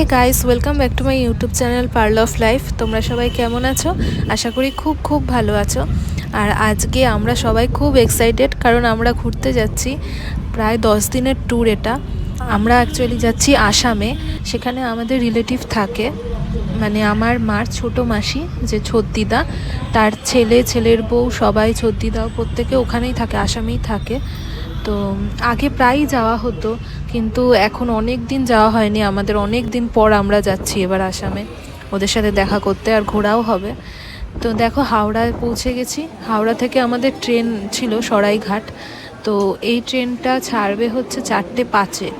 Hey guys welcome back to my YouTube channel pearl of life তোমরা সবাই কেমন আছো? আশা করি খুব খুব ভালো আছো। আর আজকে আমরা সবাই খুব এক্সাইটেড কারণ আমরা ঘুরতে যাচ্ছি প্রায় দশ দিনের ট্যুর এটা। আমরা অ্যাকচুয়ালি যাচ্ছি আসামে। সেখানে আমাদের রিলেটিভ থাকে। মানে আমার মার ছোট মাসি, যে ছদ্দিদা, তার ছেলে, ছেলের বউ সবাই ছদ্দিদাও প্রত্যেকে ওখানেই থাকে, আসামেই থাকে। তো আগে প্রায়ই যাওয়া হতো, কিন্তু এখন অনেক দিন যাওয়া হয়নি। আমাদের অনেক দিন পর আমরা যাচ্ছি এবার আসামে। ওদের সাথে দেখা করতে আর ঘোরাও হবে। তো দেখো, হাওড়ায় পৌঁছে গেছি। হাওড়া থেকে আমাদের ট্রেন ছিল সরাইঘাট। তো এই ট্রেনটা ছাড়বে হচ্ছে চারটে পাঁচে।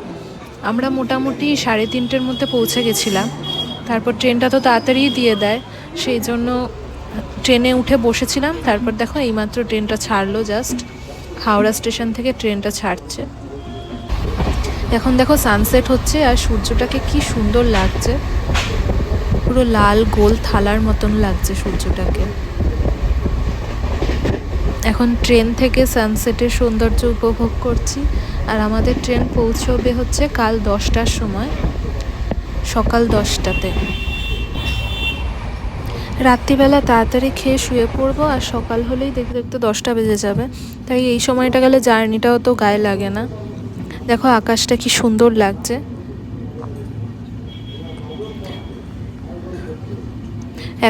আমরা মোটামুটি সাড়ে তিনটের মধ্যে পৌঁছে গেছিলাম। তারপর ট্রেনটা তো তাড়াতাড়ি দিয়ে দেয়। সেই জন্য ট্রেনে উঠে বসেছিলাম। তারপর দেখো, এইমাত্র ট্রেনটা ছাড়লো জাস্ট হাওড়া স্টেশন থেকে ট্রেনটা ছাড়ছে। এখন দেখো সানসেট হচ্ছে আর সূর্যটাকে কি সুন্দর লাগছে। পুরো লাল গোল থালার মতন লাগছে সূর্যটাকে। এখন ট্রেন থেকে সানসেটের সৌন্দর্য উপভোগ করছি আর আমাদের ট্রেন পৌঁছবে হচ্ছে কাল দশটার সময়, সকাল দশটাতে। রাত্রিবেলা তাড়াতাড়ি খেয়ে শুয়ে পড়ব আর সকাল হলেই দেখতে দেখতে দশটা বেজে যাবে। তাই এই সময়টা গেলে জার্নিটাও তো গায়ে লাগে না। দেখো আকাশটা কি সুন্দর লাগছে।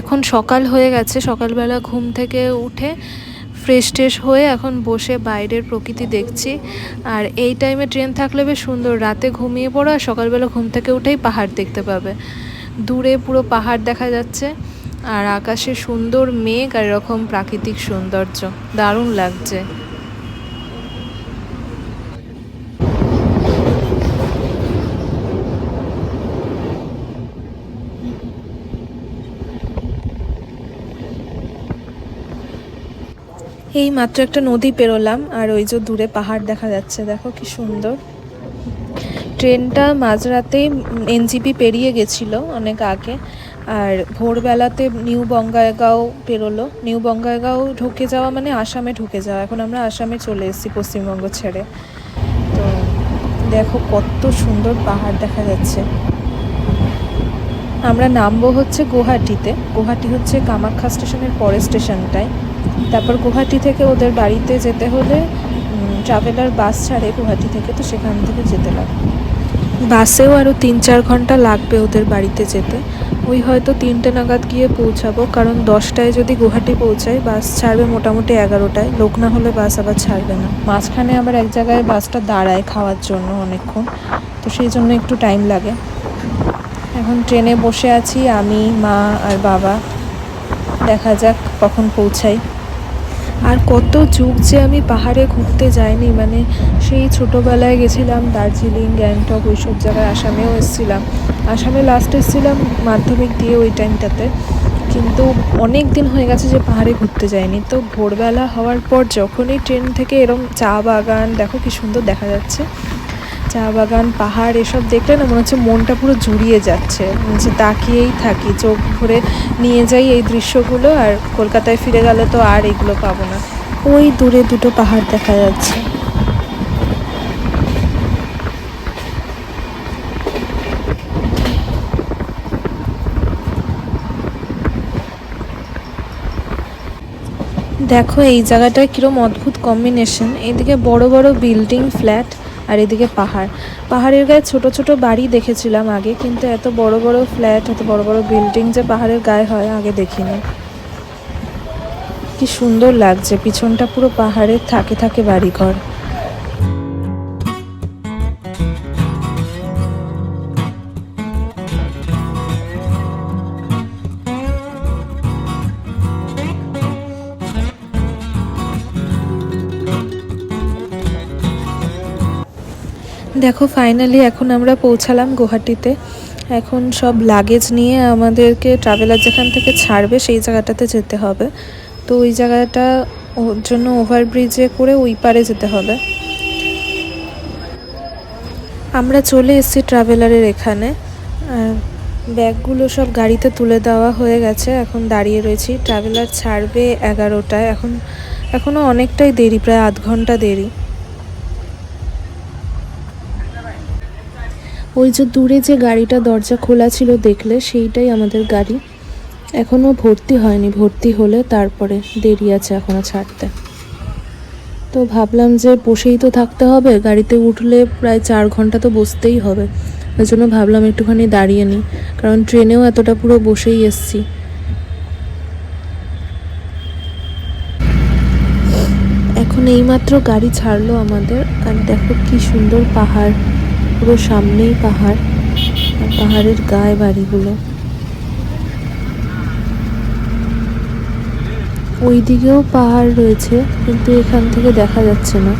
এখন সকাল হয়ে গেছে, সকালবেলা ঘুম থেকে উঠে ফ্রেশ ট্রেশ হয়ে এখন বসে বাইরের প্রকৃতি দেখছি। আর এই টাইমে ট্রেন থাকলে বেশ সুন্দর, রাতে ঘুমিয়ে পড়ো আর সকালবেলা ঘুম থেকে উঠেই পাহাড় দেখতে পাবে। দূরে পুরো পাহাড় দেখা যাচ্ছে। আর আকাশে সুন্দর মেঘ আর এরকম প্রাকৃতিক সৌন্দর্য। দারুণ লাগছে। এই মাত্র একটা নদী পেরোলাম, আর ওই যে দূরে পাহাড় দেখা যাচ্ছে, দেখো কি সুন্দর। ট্রেনটা মাঝরাতেই এনজিপি পেরিয়ে গেছিল অনেক আগে আর ভোরবেলাতে নিউ বঙ্গায়গাঁও পেরোলো। নিউ বঙ্গায়গাঁও ঢুকে যাওয়া মানে আসামে ঢুকে যাওয়া। এখন আমরা আসামে চলে এসেছি পশ্চিমবঙ্গ ছেড়ে। তো দেখো কত সুন্দর পাহাড় দেখা যাচ্ছে। আমরা নামবো হচ্ছে গুয়াহাটিতে। গুয়াহাটি হচ্ছে কামাখ্যা স্টেশনের পরের স্টেশনটায়। তারপর গুয়াহাটি থেকে ওদের বাড়িতে যেতে হলে ট্রাভেলার বাস ছাড়ে গুয়াহাটি থেকে, তো সেখান থেকে যেতে লাগবে। বাসেও আরও তিন চার ঘণ্টা লাগবে ওদের বাড়িতে যেতে। ওই হয়তো তিনটে নাগাদ গিয়ে পৌঁছাবো, কারণ দশটায় যদি গুহাটি পৌঁছায় বাস ছাড়বে মোটামুটি এগারোটায়। লোক না হলে বাস আবার ছাড়বে না। মাঝখানে আবার এক জায়গায় বাসটা দাঁড়ায় খাওয়ার জন্য অনেকক্ষণ, তো সেই জন্য একটু টাইম লাগে। এখন ট্রেনে বসে আছি আমি, মা আর বাবা। দেখা যাক কখন পৌঁছাই। আর কত যুগ যে আমি পাহাড়ে ঘুরতে যাইনি মানে সেই ছোটোবেলায় গেছিলাম দার্জিলিং, গ্যাংটক ওইসব জায়গায় আসামেও এসেছিলাম। আসামে লাস্ট এসেছিলাম মাধ্যমিক দিয়ে ওই টাইমটাতে কিন্তু অনেক দিন হয়ে গেছে যে পাহাড়ে ঘুরতে যায়নি তো ভোরবেলা হওয়ার পর যখনই ট্রেন থেকে এরম চা বাগান, দেখো কি সুন্দর দেখা যাচ্ছে। চা বাগান, পাহাড়, এসব দেখলে না মনে হচ্ছে মনটা পুরো জুড়িয়ে যাচ্ছে। যে তাকিয়েই থাকি, চোখ ভরে নিয়ে যাই এই দৃশ্যগুলো আর কলকাতায় ফিরে গেলে তো আর এগুলো পাবো না। ওই দূরে দুটো পাহাড় দেখা যাচ্ছে। দেখো এই জায়গাটায় কীরকম অদ্ভুত কম্বিনেশন এদিকে বড় বড় বিল্ডিং ফ্ল্যাট আর এদিকে পাহাড়। পাহাড়ের গায়ে ছোট ছোট বাড়ি দেখেছিলাম আগে, কিন্তু এত বড় বড় ফ্ল্যাট, এত বড় বড় বিল্ডিং যে পাহাড়ের গায়ে হয়, আগে দেখিনি। কি সুন্দর লাগছে, পিছনটা পুরো পাহাড়ের থাকে থাকে বাড়িঘর। দেখো ফাইনালি এখন আমরা পৌঁছালাম গুয়াহাটিতে। এখন সব লাগেজ নিয়ে আমাদেরকে ট্রাভেলার যেখান থেকে ছাড়বে সেই জায়গাটাতে যেতে হবে। তো ওই জায়গাটা ওর জন্য ওভারব্রিজে করে ওই পারে যেতে হবে। আমরা চলে এসেছি ট্রাভেলারের এখানে। ব্যাগগুলো সব গাড়িতে তুলে দেওয়া হয়ে গেছে। এখন দাঁড়িয়ে রয়েছি। ট্রাভেলার ছাড়বে এগারোটায়। এখন এখনও অনেকটাই দেরি, প্রায় আধ ঘণ্টা দেরি। ওই যে দূরে যে গাড়িটা দরজা খোলা ছিল দেখলে সেইটাই আমাদের গাড়ি। এখনও ভর্তি হয়নি, ভর্তি হলে তারপরে দেরি আছে এখনও ছাড়তে। তো ভাবলাম যে বসেই তো থাকতে হবে, গাড়িতে উঠলে প্রায় চার ঘণ্টা তো বসতেই হবে। ওই জন্য ভাবলাম একটুখানি দাঁড়িয়ে নিই, কারণ ট্রেনেও এতটা পুরো বসেই এসছি। এখন এইমাত্র গাড়ি ছাড়লো আমাদের, আর দেখো কি সুন্দর পাহাড়। পুরো সামনেই পাহাড়, আর পাহাড়ের গায়ে বাড়িগুলো। ওইদিকেও পাহাড় রয়েছে, কিন্তু এখান থেকে দেখা যাচ্ছে না।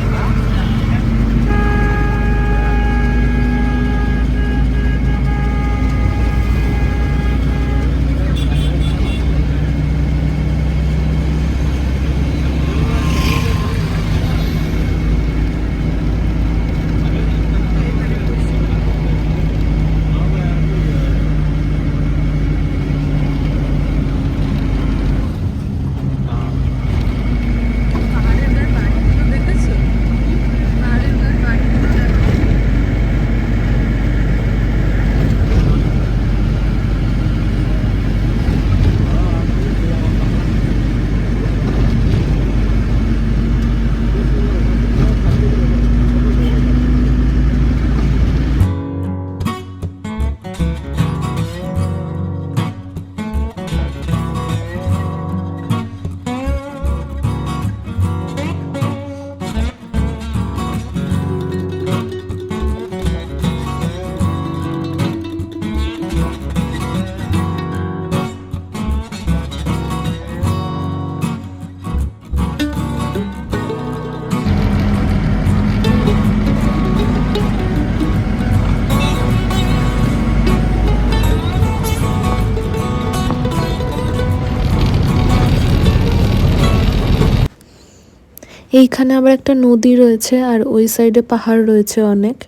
এইখানে আবার একটা নদী রয়েছে আর ওই সাইডে পাহাড় রয়েছে অনেক।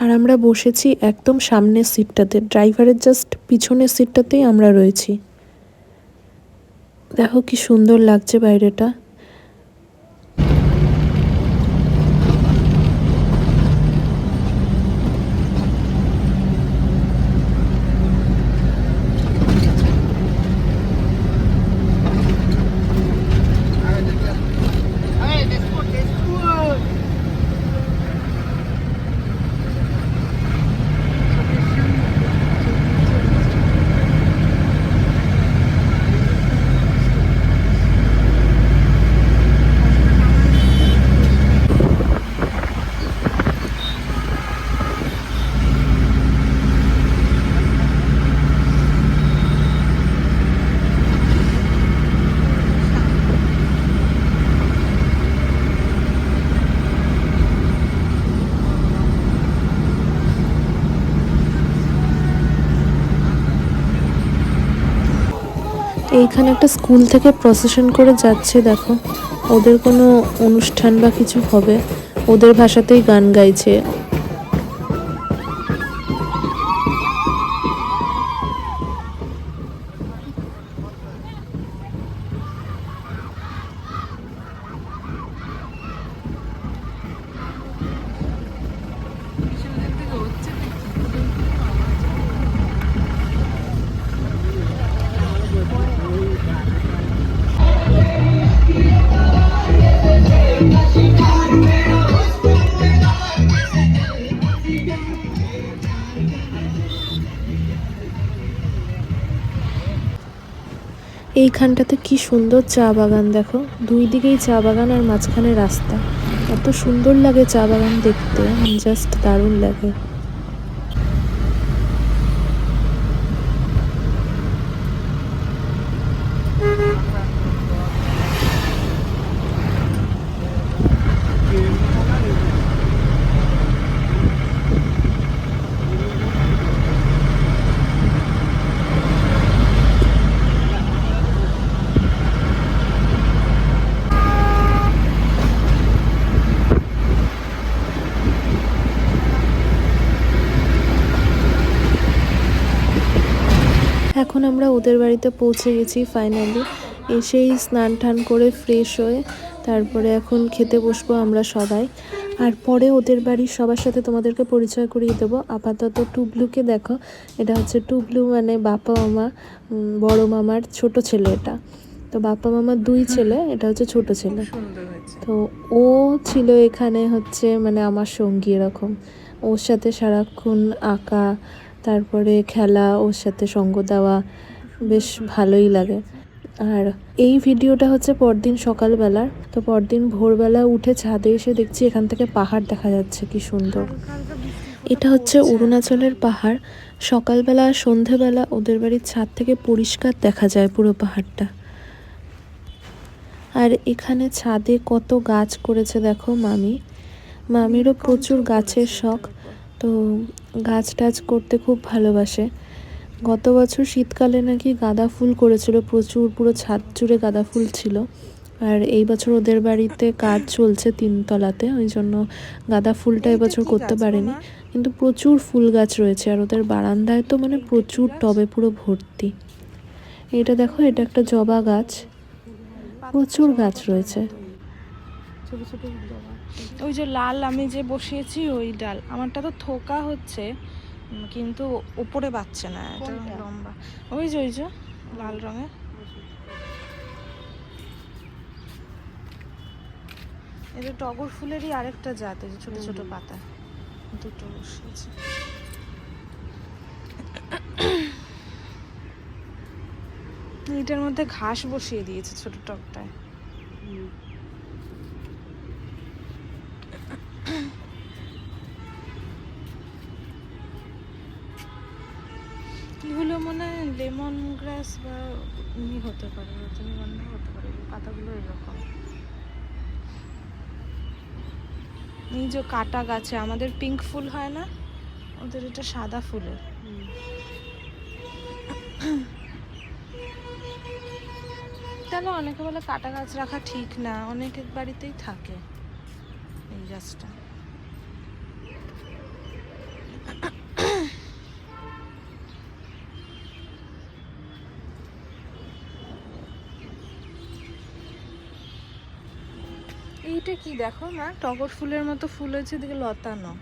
আর আমরা বসেছি একদম সামনের সিটটাতে, ড্রাইভারের জাস্ট পিছনের সিটটাতেই আমরা রয়েছি। দেখো কি সুন্দর লাগছে বাইরেটা। এইখানে একটা স্কুল থেকে প্রসেশন করে যাচ্ছে, দেখো। ওদের কোনো অনুষ্ঠান বা কিছু হবে? ওদের ভাষাতেই গান গাইছে। এইখানটাতে কি সুন্দর চা বাগান দেখো। দুই দিকেই চা বাগান আর মাঝখানে রাস্তা। এত সুন্দর লাগে চা বাগান দেখতে জাস্ট দারুণ লাগে। এখন আমরা ওদের বাড়িতে পৌঁছে গেছি ফাইনালি এসেই স্নান টান করে ফ্রেশ হয়ে তারপরে এখন খেতে বসবো আমরা সবাই। আর পরে ওদের বাড়ির সবার সাথে তোমাদেরকে পরিচয় করিয়ে দেবো। আপাতত টুবলুকে দেখো এটা হচ্ছে টুবলু মানে বাপা মামা বড় মামার ছোট ছেলে এটা। তো বাপা মামার দুই ছেলে এটা হচ্ছে ছোট ছেলে। তো ও ছিল এখানে হচ্ছে মানে আমার সঙ্গী এরকম। ওর সাথে সারাক্ষণ আঁকা তারপরে খেলা, ওর সাথে সঙ্গ দেওয়া বেশ ভালোই লাগে। আর এই ভিডিওটা হচ্ছে পরদিন সকালবেলার। তো পরদিন ভোরবেলা উঠে ছাদে এসে দেখছি এখান থেকে পাহাড় দেখা যাচ্ছে, কি সুন্দর। এটা হচ্ছে অরুণাচলের পাহাড়। সকালবেলা আর সন্ধেবেলা ওদের বাড়ির ছাদ থেকে পরিষ্কার দেখা যায় পুরো পাহাড়টা। আর এখানে ছাদে কত গাছ করেছে দেখো মামি। মামিরও প্রচুর গাছের শখ। তো গাছ টাছ করতে খুব ভালোবাসে। গত বছর শীতকালে নাকি গাঁদা ফুল করেছিল প্রচুর পুরো ছাদ জুড়ে গাঁদা ফুল ছিল। আর এই বছর ওদের বাড়িতে কাজ চলছে তিনতলাতে ওই জন্য গাঁদা ফুলটা এবছর করতে পারেনি। কিন্তু প্রচুর ফুল গাছ রয়েছে আর ওদের বারান্দায় তো মানে প্রচুর টবে পুরো ভর্তি। এটা দেখো এটা একটা জবা গাছ। প্রচুর গাছ রয়েছে। ছোট ছোট ওই যে লাল আমি যে বসিয়েছি ওই ডাল। আমারটা তো থোকা হচ্ছে কিন্তু উপরে বাচ্ছে না এটা লম্বা। ওই যে ওই যে লাল রঙের। এটা টগর ফুলেরই আরেকটা জাত এই যে ছোট ছোট পাতা। দুটো বসিয়েছি। এটার মধ্যে ঘাস বসিয়ে দিয়েছে ছোট টবটায় লেমন গ্রাস বা ই হতে পারে রজনীগন্ধা হতে পারে পাতাগুলো এরকম। এই যে কাটা গাছে, আমাদের পিঙ্ক ফুল হয় না? ওদের এটা সাদা ফুলের। তাহলে অনেকে বলে কাটা গাছ রাখা ঠিক না, অনেকের বাড়িতেই থাকে এই গাছটা এইটা কি দেখো না টগর ফুলের মতো ফুল হয়েছে এদিকে লতানো।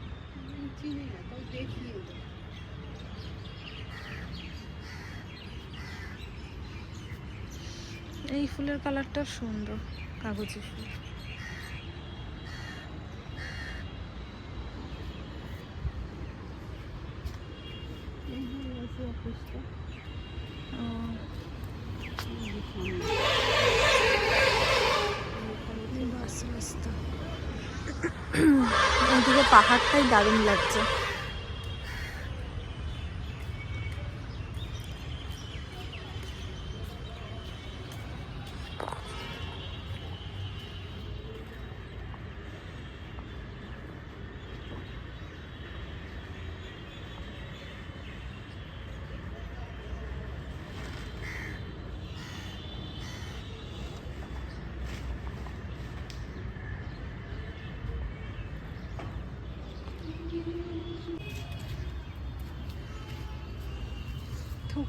এই ফুলের কালারটা সুন্দর কাগজি ফুল। ও, বাস রাস্তা। পাহাড়টাই দারুণ লাগছে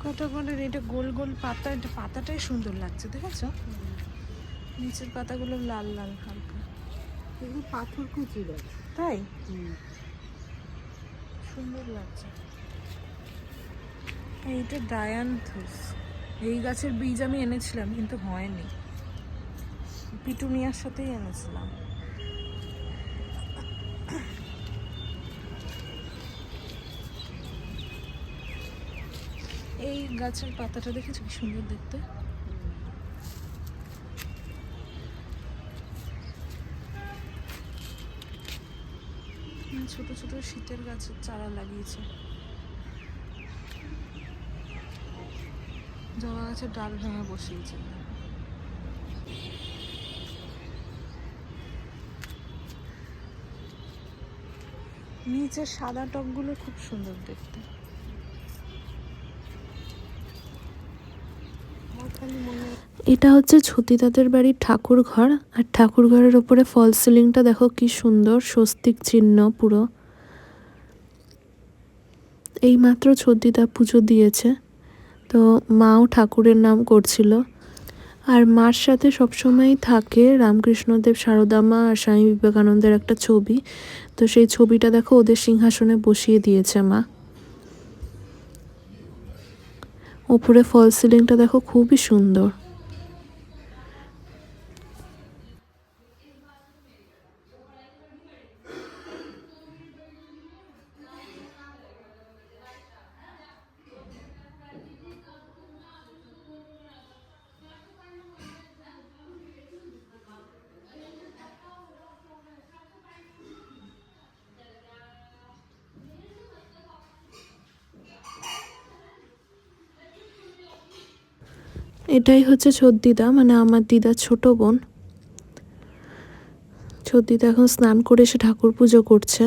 থোকাটা বলে এটা গোল গোল পাতা এটা পাতাটাই সুন্দর লাগছে দেখেছ? নিচের পাতাগুলো লাল লাল হালকা। এগুলো পাথর কুচি তাই? সুন্দর লাগছে। এইটা ডায়ান্থুস এই গাছের বীজ আমি এনেছিলাম কিন্তু হয়নি। পিটুনিয়ার সাথেই এনেছিলাম। এই গাছের পাতাটা দেখেছ? কি সুন্দর দেখতে। ছোট ছোট শীতের গাছের চারা লাগিয়েছে। জবা গাছের ডাল ভেঙে বসিয়েছে। নিচের সাদা টবগুলো খুব সুন্দর দেখতে। এটা হচ্ছে ছতিদাদের বাড়ির ঠাকুর ঘর আর ঠাকুর ঘরের ওপরে ফল সিলিংটা দেখো কি সুন্দর, স্বস্তিক চিহ্ন পুরো। এইমাত্র ছতিদা পুজো দিয়েছে, তো মাও ঠাকুরের নাম করছিল। আর মার সাথে সবসময়ই থাকে রামকৃষ্ণদেব, সারদামা আর স্বামী বিবেকানন্দের একটা ছবি। তো সেই ছবিটা দেখো ওদের সিংহাসনে বসিয়ে দিয়েছে মা। ওপরে ফল সিলিংটা দেখো খুবই সুন্দর। এটাই হচ্ছে ছোদ্দিদা মানে আমার দিদার ছোট বোন। ছোদ্দিদা এখন স্নান করে এসে ঠাকুর পুজো করছে।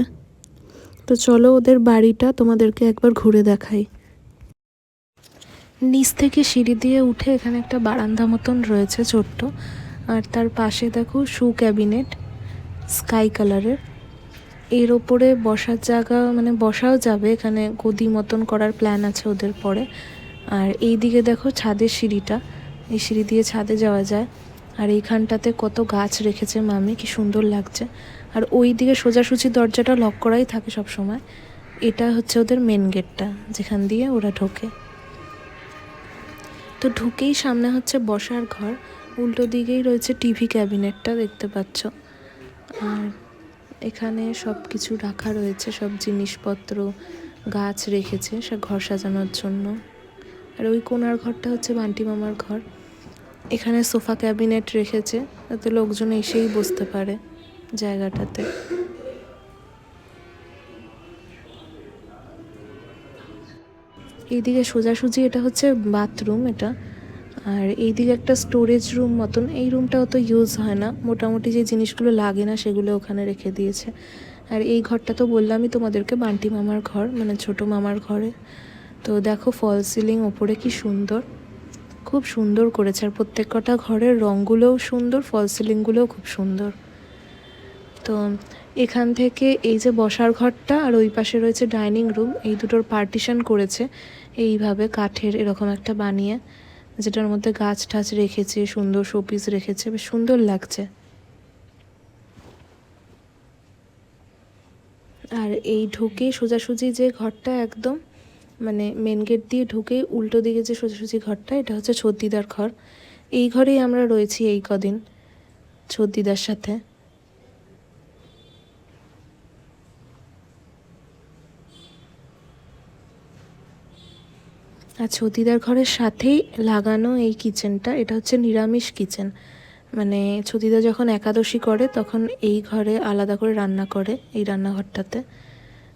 তো চলো ওদের বাড়িটা তোমাদেরকে একবার ঘুরে দেখাই। নিচ থেকে সিঁড়ি দিয়ে উঠে এখানে একটা বারান্দা মতন রয়েছে ছোট্ট। আর তার পাশে দেখো শু ক্যাবিনেট, স্কাই কালারের। এর ওপরে বসার জায়গা মানে বসাও যাবে, এখানে গদি মতন করার প্ল্যান আছে ওদের পরে। আর এই দিকে দেখো ছাদের সিঁড়িটা। এই সিঁড়ি দিয়ে ছাদে যাওয়া যায়। আর এইখানটাতে কত গাছ রেখেছে মামি, কি সুন্দর লাগছে। আর ওই দিকে সোজাসুজি দরজাটা লক করাই থাকে সব সময় এটা হচ্ছে ওদের মেন গেটটা যেখান দিয়ে ওরা ঢোকে। তো ঢুকেই সামনে হচ্ছে বসার ঘর। উল্টো দিকেই রয়েছে টিভি ক্যাবিনেটটা দেখতে পাচ্ছ। আর এখানে সব কিছু রাখা রয়েছে, সব জিনিসপত্র, গাছ রেখেছে সে ঘর সাজানোর জন্য। আর ওই কোনার ঘরটা হচ্ছে বান্টি মামার ঘর। এখানে সোফা ক্যাবিনেট রেখেছে যাতে লোকজন এসেই বসতে পারে জায়গাটাতে। এইদিকে সোজাসুজি এটা হচ্ছে বাথরুম এটা, আর এইদিকে একটা স্টোরেজ রুম মতন। এই রুমটা অত ইউজ হয় না, মোটামুটি যে জিনিসগুলো লাগে না সেগুলো ওখানে রেখে দিয়েছে। আর এই ঘরটা তো বললামই তোমাদেরকে বান্টি মামার ঘর মানে ছোট মামার ঘরে। তো দেখো ফল সিলিং ওপরে কি সুন্দর। খুব সুন্দর করেছে আর প্রত্যেক কটা ঘরের রঙগুলোও সুন্দর, ফল সিলিংগুলোও খুব সুন্দর। তো এখান থেকে এই যে বসার ঘরটা আর ওই পাশে রয়েছে ডাইনিং রুম, এই দুটোর পার্টিশন করেছে। এইভাবে কাঠের এরকম একটা বানিয়ে, যেটার মধ্যে গাছ টাছ রেখেছে, সুন্দর শোপিস রেখেছে, বেশ সুন্দর লাগছে। আর এই ঢুকে সোজাসুজি যে ঘরটা একদম মানে মেন গেট দিয়ে ঢুকে উল্টো দিকে যে সোজাসুজি ঘরটা, এটা হচ্ছে ছদ্দিদার ঘর। এই ঘরেই আমরা রয়েছি এই কদিন ছদ্দিদার সাথে। আর ছদিদার ঘরের সাথেই লাগানো এই কিচেনটা এটা হচ্ছে নিরামিষ কিচেন মানে ছদিদা যখন একাদশী করে, তখন এই ঘরে আলাদা করে রান্না করে এই রান্নাঘরটাতে।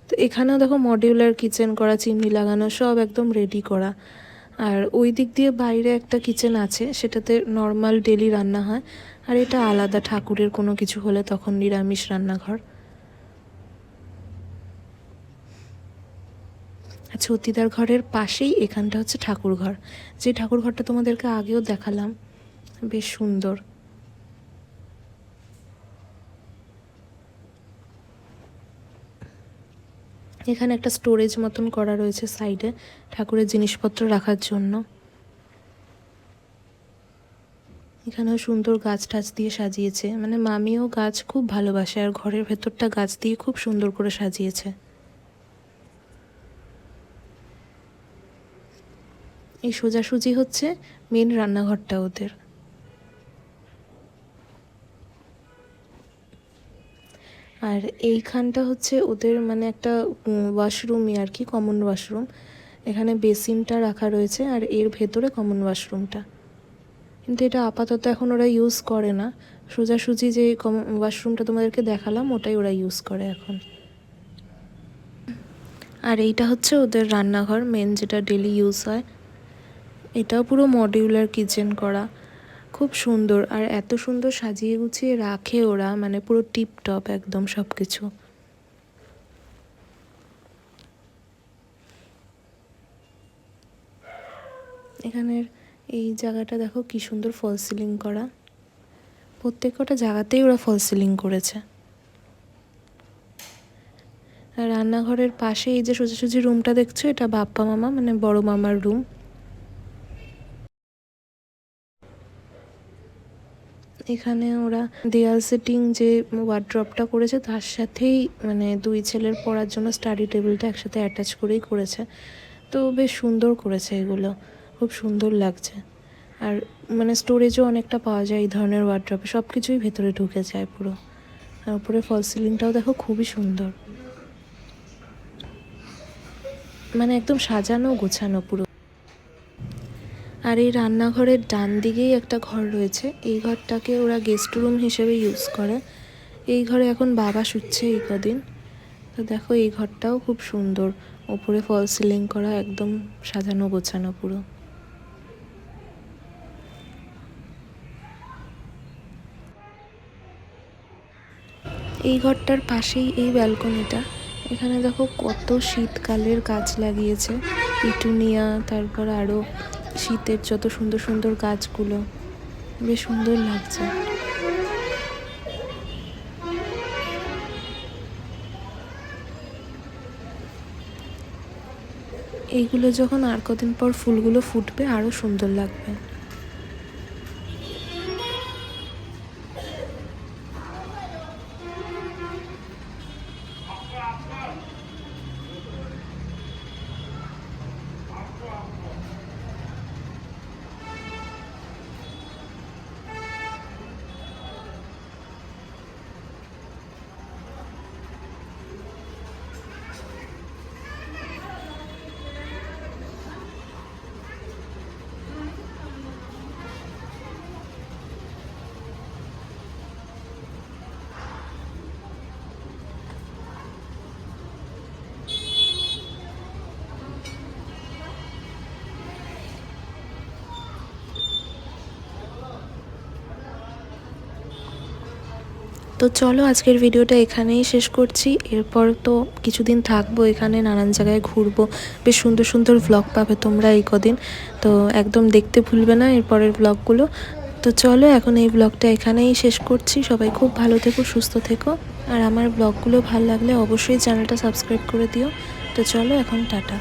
তো এখানেও দেখো মডিউলার কিচেন করা, চিমনি লাগানো, সব একদম রেডি করা। আর ওই দিক দিয়ে বাইরে একটা কিচেন আছে, সেটাতে নর্মাল ডেলি রান্না হয়। আর এটা আলাদা, ঠাকুরের কোনো কিছু হলে তখন নিরামিষ রান্নাঘর। ছতিদার ঘরের পাশেই এখানটা হচ্ছে ঠাকুর ঘর যে ঠাকুর ঘরটা তোমাদেরকে আগেও দেখালাম, বেশ সুন্দর। এখানে একটা স্টোরেজ মতন করা রয়েছে সাইডে ঠাকুরের জিনিসপত্র রাখার জন্য। এখানেও সুন্দর গাছ টাছ দিয়ে সাজিয়েছে। মানে মামিও গাছ খুব ভালোবাসে আর ঘরের ভেতরটা গাছ দিয়ে খুব সুন্দর করে সাজিয়েছে। এই সোজাসুজি হচ্ছে মেন রান্নাঘরটা ওদের। আর এইখানটা হচ্ছে ওদের মানে একটা ওয়াশরুমই আর কি কমন ওয়াশরুম এখানে বেসিনটা রাখা রয়েছে আর এর ভেতরে কমন ওয়াশরুমটা কিন্তু এটা আপাতত এখন ওরা ইউজ করে না। সোজাসুজি যে কমন ওয়াশরুমটা তোমাদেরকে দেখালাম, ওটাই ওরা ইউজ করে এখন। আর এইটা হচ্ছে ওদের রান্নাঘর মেন যেটা ডেলি ইউজ হয়। এটাও পুরো মডিউলার কিচেন করা। খুব সুন্দর আর এত সুন্দর সাজিয়ে গুছিয়ে রাখে ওরা মানে পুরো টিপ টপ একদম সব কিছু এখানের এই জায়গাটা দেখো কি সুন্দর ফল সিলিং করা। প্রত্যেক কটা জায়গাতেই ওরা ফল সিলিং করেছে। রান্নাঘরের পাশে এই যে সোজাসুজি রুমটা দেখছ, এটা বাপ্পা মামা মানে বড় মামার রুম এখানে ওরা দেয়াল সেটিং যে ওয়ার্ড্রপটা করেছে, তার সাথেই মানে দুই ছেলের পড়ার জন্য স্টাডি টেবিলটা একসাথে অ্যাটাচ করেই করেছে। তো বেশ সুন্দর করেছে এগুলো, খুব সুন্দর লাগছে। আর মানে স্টোরেজও অনেকটা পাওয়া যায় এই ধরনের ওয়ার্ড্রপে সব কিছুই ভেতরে ঢুকে যায় পুরো। আর উপরে ফল সিলিংটাও দেখো খুবই সুন্দর। মানে একদম সাজানো গোছানো পুরো। আর এই রান্নাঘরের ডান দিকেই একটা ঘর রয়েছে। এই ঘরটাকে ওরা গেস্ট রুম হিসেবে ইউজ করে। এই ঘরে এখন বাবা শুচ্ছে এই কদিন। তো দেখো এই ঘরটাও খুব সুন্দর। ওপরে ফল সিলিং করা, একদম সাজানো গোছানো পুরো। এই ঘরটার পাশেই এই ব্যালকনিটা। এখানে দেখো কত শীতকালের গাছ লাগিয়েছে। পিটুনিয়া, তারপর আরও শীতের যত সুন্দর সুন্দর গাছগুলো, বেশ সুন্দর লাগছে। এইগুলো যখন আর কদিন পর ফুলগুলো ফুটবে আরও সুন্দর লাগবে। তো চলো আজকের ভিডিওটা এখানেই শেষ করছি। এরপর তো কিছুদিন থাকব এখানে, নানান জায়গায় ঘুরবো। বেশ সুন্দর সুন্দর ভ্লগ পাবে তোমরা এই কদিন। তো একদম দেখতে ভুলবে না এরপরের ব্লগগুলো তো চলো এখন এই ব্লগটা এখানেই শেষ করছি। সবাই খুব ভালো থেকো, সুস্থ থেকো। আর আমার ব্লগগুলো ভালো লাগলে অবশ্যই চ্যানেলটা সাবস্ক্রাইব করে দিও। তো চলো এখন টাটা।